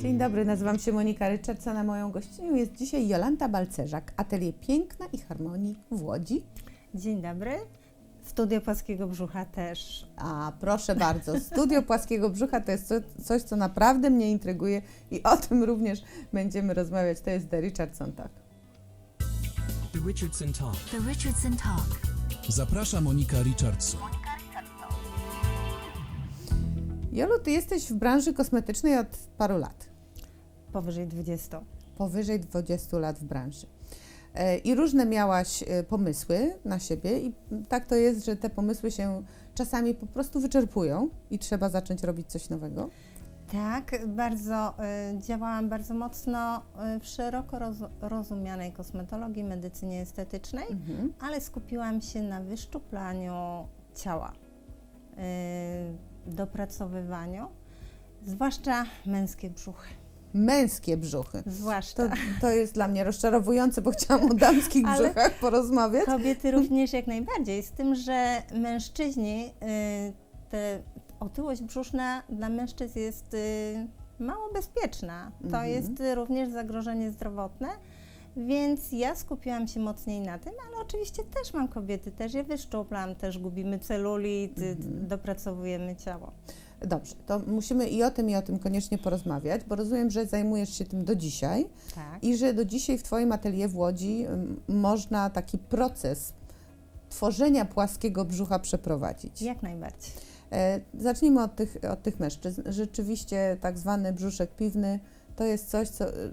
Dzień dobry, nazywam się Monika Richardson, a moją gościnią jest dzisiaj Jolanta Balcerzak, Atelier Piękna i Harmonii w Łodzi. Dzień dobry. Studio Płaskiego Brzucha też. A proszę bardzo, Studio Płaskiego Brzucha to jest co, coś, co naprawdę mnie intryguje i o tym również będziemy rozmawiać. To jest The Richardson Talk. The Richardson Talk. The Richardson Talk. Zaprasza Monika Richardson. Jolu, ty jesteś w branży kosmetycznej od paru lat, Powyżej 20. powyżej 20 lat w branży. E, I różne miałaś e, pomysły na siebie, i tak to jest, że te pomysły się czasami po prostu wyczerpują i trzeba zacząć robić coś nowego. Tak, bardzo y, działałam bardzo mocno w szeroko roz, rozumianej kosmetologii, medycynie estetycznej, Mhm. ale skupiłam się na wyszczuplaniu ciała, dopracowywaniu, zwłaszcza męskie brzuchy. Męskie brzuchy. Zwłaszcza. To, to jest dla mnie rozczarowujące, bo chciałam o damskich brzuchach porozmawiać. Kobiety również jak najbardziej, z tym, że mężczyźni, y, te otyłość brzuszna dla mężczyzn jest y, mało bezpieczna. To Mhm. jest również zagrożenie zdrowotne, więc ja skupiłam się mocniej na tym, ale oczywiście też mam kobiety, też je wyszczuplam, też gubimy celulit, Mhm. dopracowujemy ciało. Dobrze, to musimy i o tym, i o tym koniecznie porozmawiać, bo rozumiem, że zajmujesz się tym do dzisiaj Tak. i że do dzisiaj w Twoim atelier w Łodzi ym, można taki proces tworzenia płaskiego brzucha przeprowadzić. Jak najbardziej. E, zacznijmy od tych, od tych mężczyzn. Rzeczywiście tak zwany brzuszek piwny to jest coś, co, y,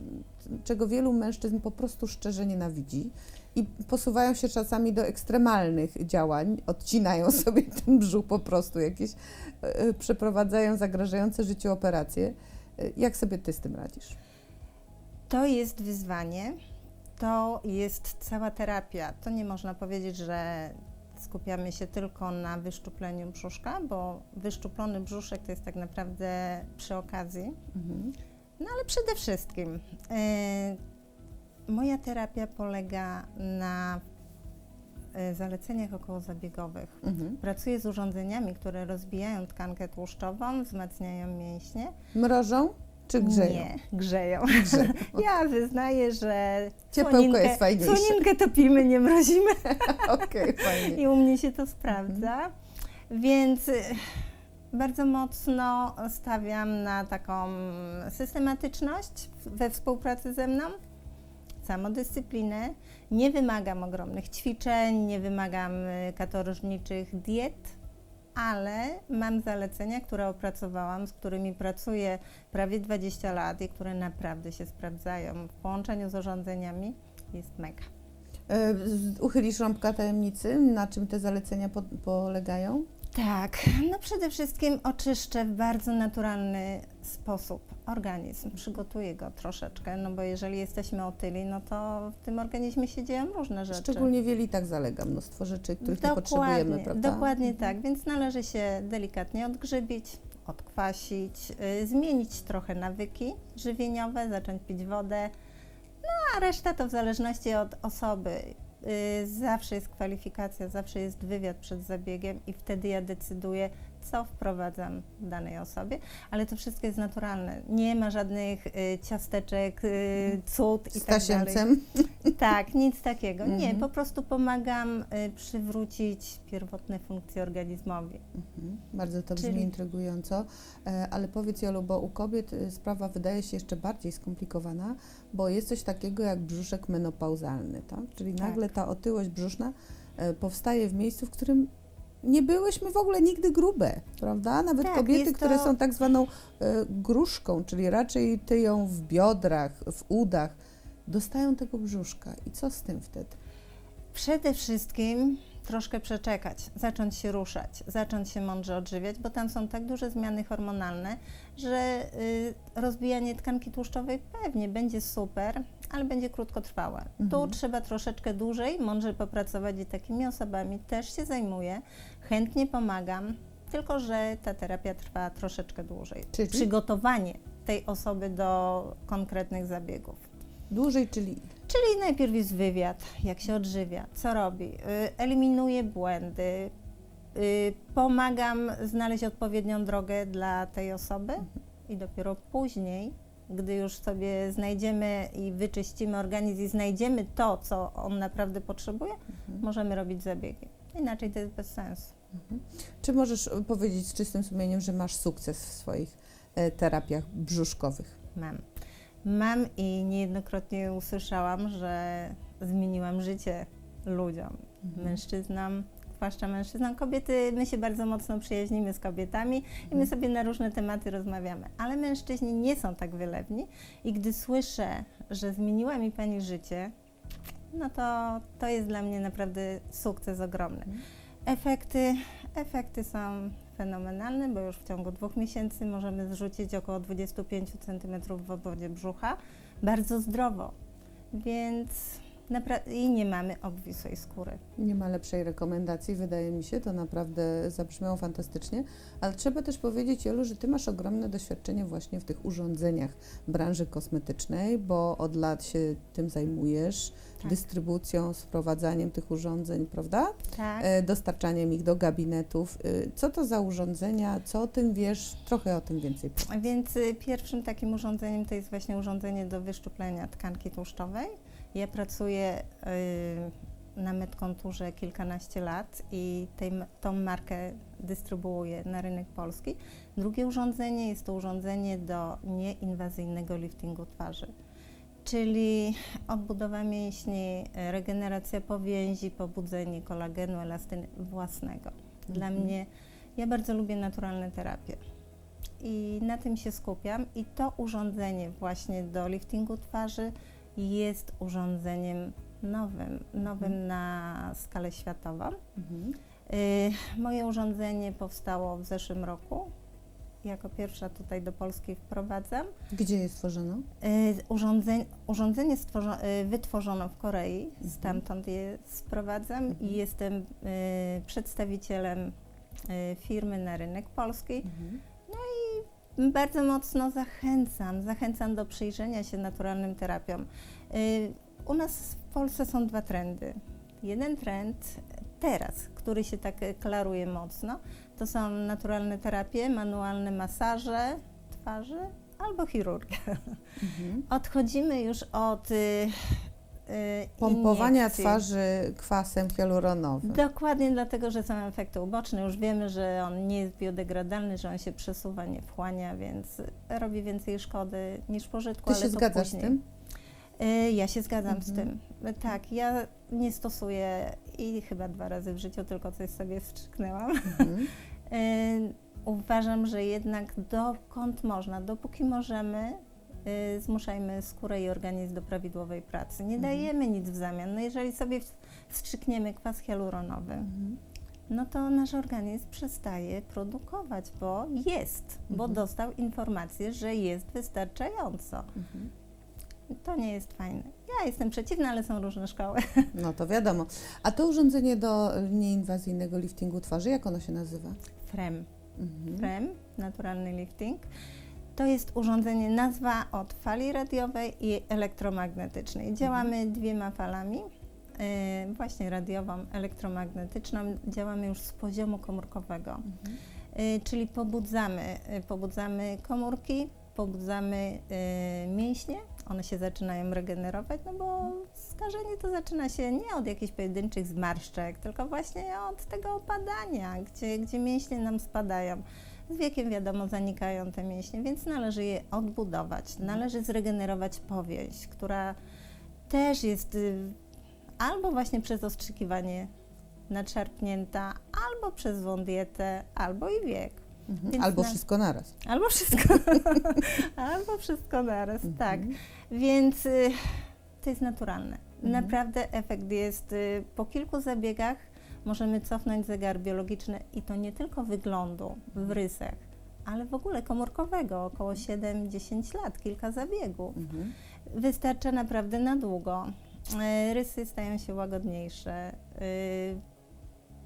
czego wielu mężczyzn po prostu szczerze nienawidzi i posuwają się czasami do ekstremalnych działań, odcinają sobie ten brzuch po prostu, jakieś y, przeprowadzają zagrażające życiu operacje. Y, Jak sobie Ty z tym radzisz? To jest wyzwanie, to jest cała terapia. To nie można powiedzieć, że skupiamy się tylko na wyszczupleniu brzuszka, bo wyszczuplony brzuszek to jest tak naprawdę przy okazji. Mhm. No ale przede wszystkim y, moja terapia polega na y, zaleceniach okołozabiegowych. Mhm. Pracuję z urządzeniami, które rozbijają tkankę tłuszczową, wzmacniają mięśnie. Mrożą czy grzeją? Nie, grzeją. Grzeją. Ja wyznaję, że Ciepełko jest fajniejsze. Słoninkę topimy, nie mrozimy Okej, fajnie. i u mnie się to sprawdza. Więc y, bardzo mocno stawiam na taką systematyczność we współpracy ze mną, samodyscyplinę. Nie wymagam ogromnych ćwiczeń, nie wymagam y, katorżniczych diet, ale mam zalecenia, które opracowałam, z którymi pracuję prawie 20 lat i które naprawdę się sprawdzają w połączeniu z urządzeniami. Jest mega. E, Uchylisz rąbka tajemnicy, na czym te zalecenia po, polegają? Tak, no przede wszystkim oczyszczę w bardzo naturalny sposób organizm. Przygotuję go troszeczkę, no bo jeżeli jesteśmy otyli, no to w tym organizmie się dzieją różne rzeczy. Szczególnie w jelitach zalega mnóstwo rzeczy, których nie potrzebujemy, prawda? Dokładnie tak, więc należy się delikatnie odgrzybić, odkwasić, y, zmienić trochę nawyki żywieniowe, zacząć pić wodę, no a reszta to w zależności od osoby. Y, zawsze jest kwalifikacja, zawsze jest wywiad przed zabiegiem i wtedy ja decyduję, co wprowadzam danej osobie, ale to wszystko jest naturalne. Nie ma żadnych y, ciasteczek, y, cud i Z tak dalej. tasiemcem. Tak, nic takiego. Nie, Mhm. po prostu pomagam y, przywrócić pierwotne funkcje organizmowi. Mhm, Bardzo to brzmi Czyli- intrygująco, E, ale powiedz Jolu, bo u kobiet y, sprawa wydaje się jeszcze bardziej skomplikowana, bo jest coś takiego jak brzuszek menopauzalny, tak? czyli Tak. nagle ta otyłość brzuszna e, powstaje w miejscu, w którym nie byłyśmy w ogóle nigdy grube, prawda? Nawet Tak, kobiety, jest które to- są tak zwaną e, gruszką, czyli raczej tyją w biodrach, w udach, dostają tego brzuszka. I co z tym wtedy? Przede wszystkim troszkę przeczekać, zacząć się ruszać, zacząć się mądrze odżywiać, bo tam są tak duże zmiany hormonalne, że y, rozbijanie tkanki tłuszczowej pewnie będzie super, ale będzie krótkotrwałe. Mhm. Tu trzeba troszeczkę dłużej, mądrze popracować i takimi osobami też się zajmuję, chętnie pomagam, tylko że ta terapia trwa troszeczkę dłużej. Czyli? Przygotowanie tej osoby do konkretnych zabiegów. Dłużej, czyli Czyli najpierw jest wywiad, jak się odżywia, co robi, y, eliminuje błędy, y, pomagam znaleźć odpowiednią drogę dla tej osoby i dopiero później Gdy już sobie znajdziemy i wyczyścimy organizm i znajdziemy to, co on naprawdę potrzebuje, Mhm. możemy robić zabiegi. Inaczej to jest bez sensu. Czy możesz e, powiedzieć z czystym sumieniem, że masz sukces w swoich e, terapiach brzuszkowych? Mam. Mam i niejednokrotnie usłyszałam, że zmieniłam życie ludziom, Mhm. mężczyznom, zwłaszcza mężczyznom. Kobiety, my się bardzo mocno przyjaźnimy z kobietami i my sobie na różne tematy rozmawiamy, ale mężczyźni nie są tak wylewni i gdy słyszę, że zmieniła mi Pani życie, no to to jest dla mnie naprawdę sukces ogromny. Mhm. Efekty, efekty są fenomenalne, bo już w ciągu dwóch miesięcy możemy zrzucić około 25 cm w obwodzie brzucha, bardzo zdrowo, więc i nie mamy obwisłej skóry. Nie ma lepszej rekomendacji, wydaje mi się, to naprawdę zabrzmiało fantastycznie, ale trzeba też powiedzieć, Jolu, że Ty masz ogromne doświadczenie właśnie w tych urządzeniach branży kosmetycznej, bo od lat się tym zajmujesz, Tak. dystrybucją, sprowadzaniem tych urządzeń, prawda? Tak. E, dostarczaniem ich do gabinetów. E, Co to za urządzenia, co o tym wiesz? Trochę o tym więcej. Więc y, pierwszym takim urządzeniem to jest właśnie urządzenie do wyszczuplenia tkanki tłuszczowej. Ja pracuję y, na medkonturze kilkanaście lat i tej, tą markę dystrybuuję na rynek polski. Drugie urządzenie jest to urządzenie do nieinwazyjnego liftingu twarzy, czyli odbudowa mięśni, regeneracja powięzi, pobudzenie kolagenu, elastyny własnego. Dla Mhm. mnie, ja bardzo lubię naturalne terapie i na tym się skupiam. I to urządzenie właśnie do liftingu twarzy jest urządzeniem nowym, nowym na skalę światową. Mhm. Y, moje urządzenie powstało w zeszłym roku. Jako pierwsza tutaj do Polski wprowadzam. Gdzie je stworzono? Y, urządzenie urządzenie stworzo- y, wytworzono w Korei, Mhm. stamtąd je sprowadzam i jestem y, przedstawicielem y, firmy na rynek polski. Mhm. Bardzo mocno zachęcam, zachęcam do przyjrzenia się naturalnym terapiom. Y, U nas w Polsce są dwa trendy. Jeden trend teraz, który się tak klaruje mocno, to są naturalne terapie, manualne masaże twarzy albo chirurgia. Mhm. Odchodzimy już od y, Pompowania iniekcji. twarzy kwasem hialuronowym. Dokładnie dlatego, że są efekty uboczne. Już wiemy, że on nie jest biodegradalny, że on się przesuwa, nie wchłania, więc robi więcej szkody niż pożytku. Ty ale się zgadzasz później. z tym? Y, Ja się zgadzam z Mhm. tym. Tak, ja nie stosuję i chyba dwa razy w życiu tylko coś sobie wstrzyknęłam. Mhm. Y, Uważam, że jednak dokąd można, dopóki możemy, y, zmuszajmy skórę i organizm do prawidłowej pracy. Nie Mhm. dajemy nic w zamian. No jeżeli sobie wstrzykniemy kwas hialuronowy, Mhm. no to nasz organizm przestaje produkować, bo jest, bo Mhm. dostał informację, że jest wystarczająco. Mhm. To nie jest fajne. Ja jestem przeciwna, ale są różne szkoły. No to wiadomo. A to urządzenie do nieinwazyjnego liftingu twarzy, jak ono się nazywa? FREM. Mhm. FREM, naturalny lifting. To jest urządzenie, nazwa od fali radiowej i elektromagnetycznej. Działamy dwiema falami, yy, właśnie radiową, elektromagnetyczną. Działamy już z poziomu komórkowego, Mhm. yy, czyli pobudzamy, yy, pobudzamy komórki, pobudzamy mięśnie. One się zaczynają regenerować, no bo starzenie to zaczyna się nie od jakichś pojedynczych zmarszczek, tylko właśnie od tego opadania, gdzie, gdzie mięśnie nam spadają. Z wiekiem wiadomo zanikają te mięśnie, więc należy je odbudować. Należy zregenerować powięź, która też jest y, albo właśnie przez ostrzykiwanie nadszarpnięta, albo przez złą dietę, albo i wiek. Mhm. Albo na- wszystko naraz. Albo wszystko, albo wszystko naraz, tak. Mhm. Więc y, to jest naturalne. Mhm. Naprawdę efekt jest y, po kilku zabiegach możemy cofnąć zegar biologiczny i to nie tylko wyglądu w rysach, ale w ogóle komórkowego, około 7-10 lat, kilka zabiegów. Mhm. Wystarcza naprawdę na długo. Y, Rysy stają się łagodniejsze. y,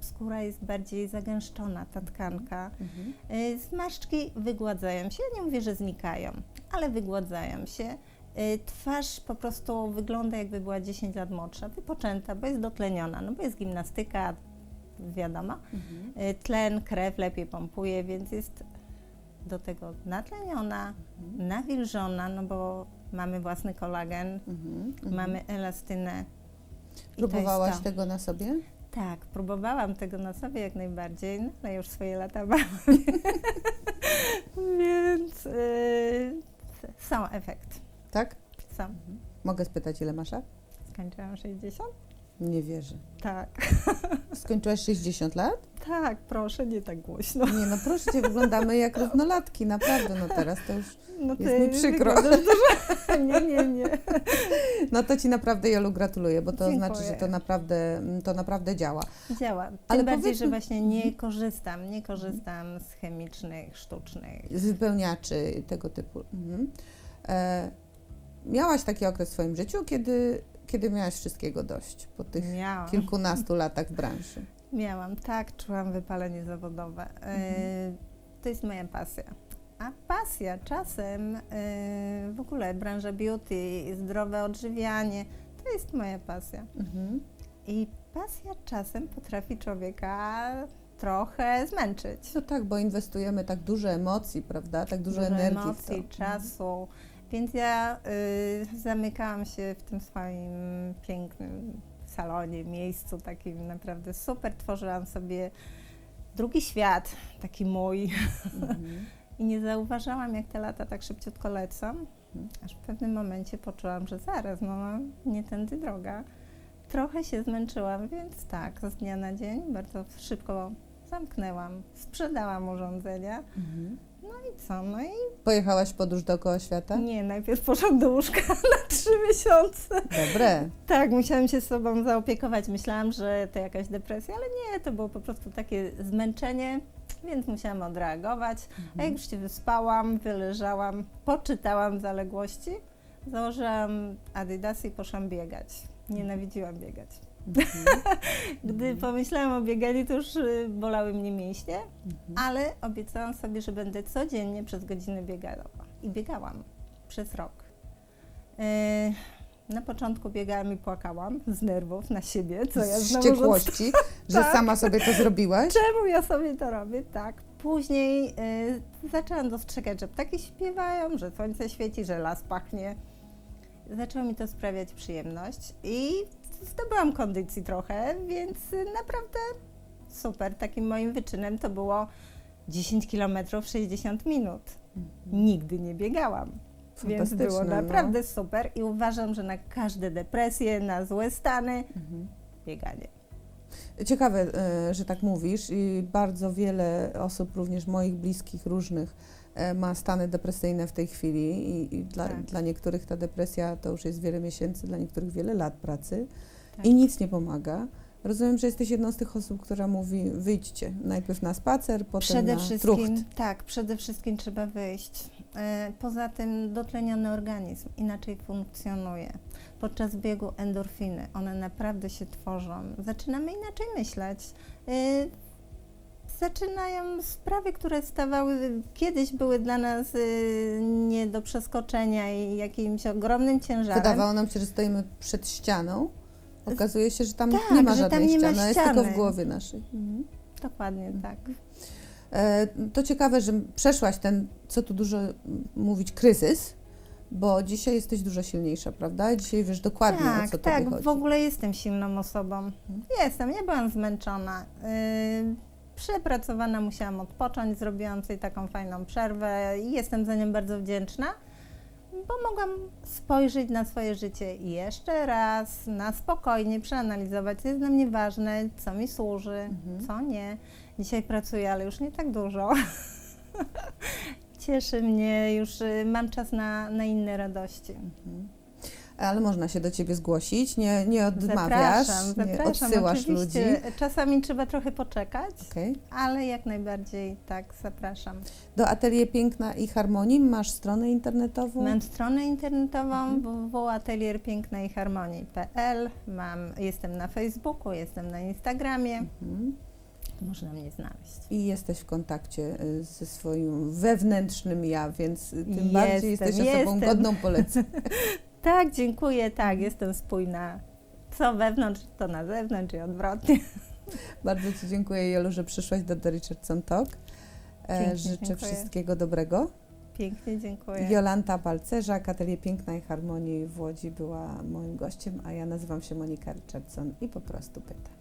Skóra jest bardziej zagęszczona, ta tkanka. Mhm. Y, Zmarszczki wygładzają się, ja nie mówię, że znikają, ale wygładzają się. Y, Twarz po prostu wygląda jakby była 10 lat młodsza, wypoczęta, bo jest dotleniona, no bo jest gimnastyka, wiadomo. Mhm. Y, Tlen, krew lepiej pompuje, więc jest do tego natleniona, Mhm. nawilżona, no bo mamy własny kolagen, Mhm. mhm. mamy elastynę. Próbowałaś tego na sobie? Tak, próbowałam tego na sobie jak najbardziej, no ale już swoje lata mam. Więc y, są efekt. Tak? Są. Mogę spytać, ile masz lat? Skończyłam 60? Nie wierzę. Tak. Skończyłaś 60 lat? Tak, proszę, nie tak głośno. Nie no, proszę cię, wyglądamy jak równolatki, naprawdę, no teraz to już... No Jest mi przykro. Dużo... Nie, nie, nie. No to ci naprawdę, Jolu, gratuluję, bo to Dziękuję. znaczy, że to naprawdę, to naprawdę działa. Działa. Tym Ale bardziej, powiedzmy- że właśnie nie Mhm. korzystam, nie korzystam z chemicznych, sztucznych. Z wypełniaczy tego typu. Mhm. E, miałaś taki okres w swoim życiu, kiedy, kiedy miałaś wszystkiego dość po tych Miałam. kilkunastu latach w branży. Miałam, tak, czułam wypalenie zawodowe. E, Mhm. To jest moja pasja. A pasja czasem, e, w ogóle branża beauty, zdrowe odżywianie, to jest moja pasja. Mhm. I pasja czasem potrafi człowieka trochę zmęczyć. No tak, bo inwestujemy tak dużo emocji, prawda? Tak dużo, energii w to. emocji, czasu. Więc ja y, zamykałam się w tym swoim pięknym salonie, miejscu takim naprawdę super. Tworzyłam sobie drugi świat, taki mój. Mhm. I nie zauważałam, jak te lata tak szybciutko lecą, aż w pewnym momencie poczułam, że zaraz, no nie tędy droga. Trochę się zmęczyłam, więc tak, z dnia na dzień bardzo szybko zamknęłam, sprzedałam urządzenia. Mhm. I co? No i Pojechałaś w podróż dookoła świata? nie, najpierw poszłam do łóżka na trzy miesiące. Dobre. Tak, musiałam się sobą zaopiekować. Myślałam, że to jakaś depresja, ale nie, to było po prostu takie zmęczenie, więc musiałam odreagować. A jak już się wyspałam, wyleżałam, poczytałam zaległości, założyłam Adidasy i poszłam biegać. Nienawidziłam biegać. Mhm. Gdy pomyślałam o bieganiu, to już y, bolały mnie mięśnie, Mhm. ale obiecałam sobie, że będę codziennie przez godzinę biegała. I biegałam przez rok. Yy, na początku biegałam i płakałam z nerwów na siebie, co ja Z znowu wściekłości, że Tak. sama sobie to zrobiłaś? Czemu ja sobie to robię? Tak. Później y, zaczęłam dostrzegać, że ptaki śpiewają, że słońce świeci, że las pachnie. Zaczęło mi to sprawiać przyjemność i zdobyłam kondycji trochę, więc y, naprawdę super. Takim moim wyczynem to było 10 km 60 minut. Nigdy nie biegałam. Więc było no. naprawdę super i uważam, że na każde depresje, na złe stany, Mhm. bieganie. Ciekawe, e, że tak mówisz i bardzo wiele osób, również moich bliskich, różnych, ma stany depresyjne w tej chwili i, i dla, Tak. dla niektórych ta depresja to już jest wiele miesięcy, dla niektórych wiele lat pracy Tak. i nic nie pomaga. Rozumiem, że jesteś jedną z tych osób, która mówi wyjdźcie najpierw na spacer, potem Przede na wszystkim, trucht. tak, przede wszystkim trzeba wyjść. E, Poza tym dotleniony organizm inaczej funkcjonuje. Podczas biegu endorfiny, one naprawdę się tworzą. Zaczynamy inaczej myśleć. Zaczynają sprawy, które stawały kiedyś były dla nas e, nie do przeskoczenia i jakimś ogromnym ciężarem. Wydawało nam się, że stoimy przed ścianą. Okazuje się, że tam Tak, nie ma żadnej nie ma ściany, jest tylko w głowie naszej. Mhm. Dokładnie tak. E, To ciekawe, że przeszłaś ten, co tu dużo mówić, kryzys, bo dzisiaj jesteś dużo silniejsza, prawda? Dzisiaj wiesz dokładnie, tak, o co tak, tobie chodzi. w ogóle jestem silną osobą. Jestem, ja byłam zmęczona. Yy, przepracowana, musiałam odpocząć, zrobiłam sobie taką fajną przerwę i jestem za nią bardzo wdzięczna, bo mogłam spojrzeć na swoje życie jeszcze raz, na spokojnie, przeanalizować, co jest dla mnie ważne, co mi służy, Mhm. co nie. Dzisiaj pracuję, ale już nie tak dużo. Cieszy mnie, już y, mam czas na, na inne radości. Mhm. Ale można się do ciebie zgłosić, nie, nie odmawiasz, Zapraszam, nie odsyłasz ludzi. Oczywiście czasami trzeba trochę poczekać, Okej. ale jak najbardziej tak, zapraszam. Do Atelier Piękna i Harmonii masz stronę internetową? Mam stronę internetową Mhm. www.atelierpięknaiharmonii.pl mam, jestem na Facebooku, jestem na Instagramie, Mhm. można mnie znaleźć. I jesteś w kontakcie y, ze swoim wewnętrznym ja, więc y, tym Jestem, bardziej jesteś osobą jestem. godną polecenia. Tak, dziękuję, tak, jestem spójna. Co wewnątrz, to na zewnątrz i odwrotnie. Bardzo Ci dziękuję, Jolu, że przyszłaś do The Richardson Talk. E, Pięknie, życzę dziękuję. wszystkiego dobrego. Pięknie dziękuję. Jolanta Balcerzak, Atelier Piękna i Harmonii w Łodzi była moim gościem, a ja nazywam się Monika Richardson i po prostu pytam.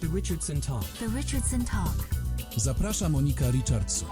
The Richardson Talk. The Richardson Talk. Zaprasza Monika Richardson.